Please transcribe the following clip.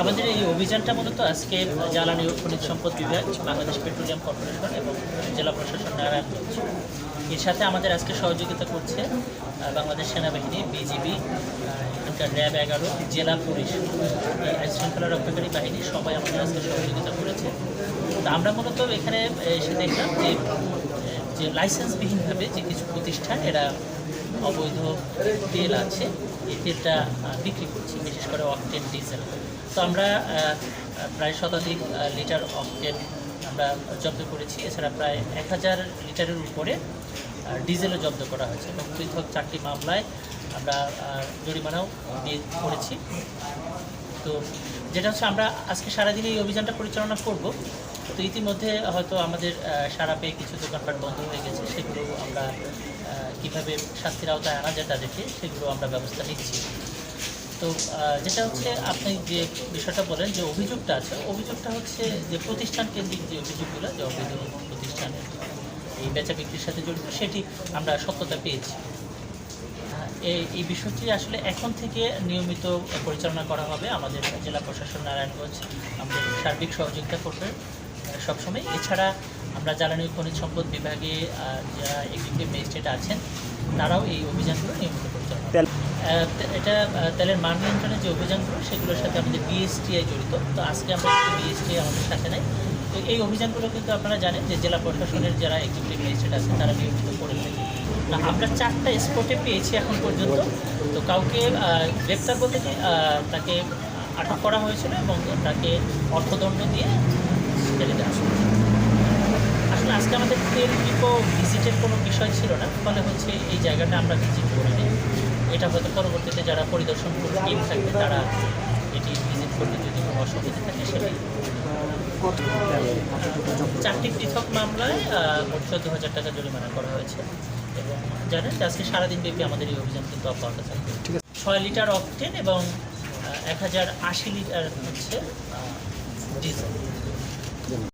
আমাদের এই অভিযানটা মূলত আজকে জ্বালানি ও খনিজ সম্পদ বিভাগ বাংলাদেশ পেট্রোলিয়াম কর্পোরেশন এবং জেলা প্রশাসন নারায়ণগঞ্জ এর সাথে আমাদের আজকে সহযোগিতা করছে বাংলাদেশ সেনাবাহিনী বিজিবি এখানকার র্যাব এগারো জেলা পুলিশ। এই আইন শৃঙ্খলা রক্ষাকারী বাহিনী সবাই আমাদের আজকে সহযোগিতা করেছে। তো আমরা মূলত এখানে এসে দেখলাম যে যে লাইসেন্সবিহীনভাবে যে কিছু প্রতিষ্ঠান, এরা অবৈধ তেল আছে, এই তেলটা বিক্রি করছে, বিশেষ করে অকটেন ডিজেল। তো আমরা প্রায় শতাধিক লিটার অকটেন আমরা জব্দ করেছি। এছাড়া প্রায় এক হাজার লিটারের উপরে ডিজেলও জব্দ করা হয়েছে এবং পৃথক চারটি মামলায় আমরা জরিমানাও দিয়ে করেছি। তো যেটা হচ্ছে আমরা আজকে সারাদিন এই অভিযানটা পরিচালনা করব। তো ইতিমধ্যে হয়তো আমাদের সারা পেয়ে কিছু দোকানপাট বন্ধ হয়ে গেছে, সেগুলো আমরা কীভাবে শাস্তির আওতায় আনা যায় তাদেরকে সেগুলো আমরা ব্যবস্থা নিচ্ছি। তো যেটা হচ্ছে আপনি যে বিষয়টা বলেন যে অভিযোগটা আছে, অভিযোগটা হচ্ছে যে প্রতিষ্ঠান কেন্দ্রিক যে অভিযোগগুলো, যে অবৈধ প্রতিষ্ঠানের এই বেচা বিক্রির সাথে জড়িত, সেটি আমরা সত্যতা পেয়েছি। এই বিষয়টি আসলে এখন থেকে নিয়মিত পরিচালনা করা হবে আমাদের জেলা প্রশাসন নারায়ণগঞ্জ। আমাদের সার্বিক সহযোগিতা করবে সবসময়। এছাড়া আমরা জ্বালানি খনিজ সম্পদ বিভাগে যারা এক্সিকিউটিভ ম্যাজিস্ট্রেট আছেন, তারাও এই অভিযানগুলো নিয়মিত পরিচালনা এটা তেলের মান নিয়ন্ত্রণের যে অভিযানগুলো, সেগুলোর সাথে আমাদের বিএসটিআই জড়িত। তো আজকে আমরা বিএসটিআই আমাদের সাথে নাই। তো এই অভিযানগুলো কিন্তু আপনারা জানেন যে জেলা প্রশাসনের যারা এক্সিকিউটিভ ম্যাজিস্ট্রেট আছেন, তারা নিয়মিত করে থাকে। না আমরা চারটা স্পটে পেয়েছি এখন পর্যন্ত তো কাউকে গ্রেপ্তার বলতে কি আহ, তাকে আটক করা হয়েছিল এবং তাকে অর্থদণ্ড দিয়ে ছেড়ে দেওয়া হয়েছিল। আসলে আজকে আমাদের তেল ডিপো ভিজিটের কোনো বিষয় ছিল না ফলে হচ্ছে এই জায়গাটা আমরা ভিজিট করে করিনি এটা হয়তো পরবর্তীতে যারা পরিদর্শন টিম থাকবে তারা এটি ভিজিট করতে যদি কোনো অসুবিধা থাকে সেটি চারটি পৃথক মামলায় মোট চোদ্দ হাজার টাকা জরিমানা করা হয়েছে। এবং জানেন যে আজকে সারাদিন ব্যাপী আমাদের এই অভিযান কিন্তু অব্যাহত থাকবে। ছয় লিটার অকটেন এবং এক হাজার আশি লিটার হচ্ছে ডিজেল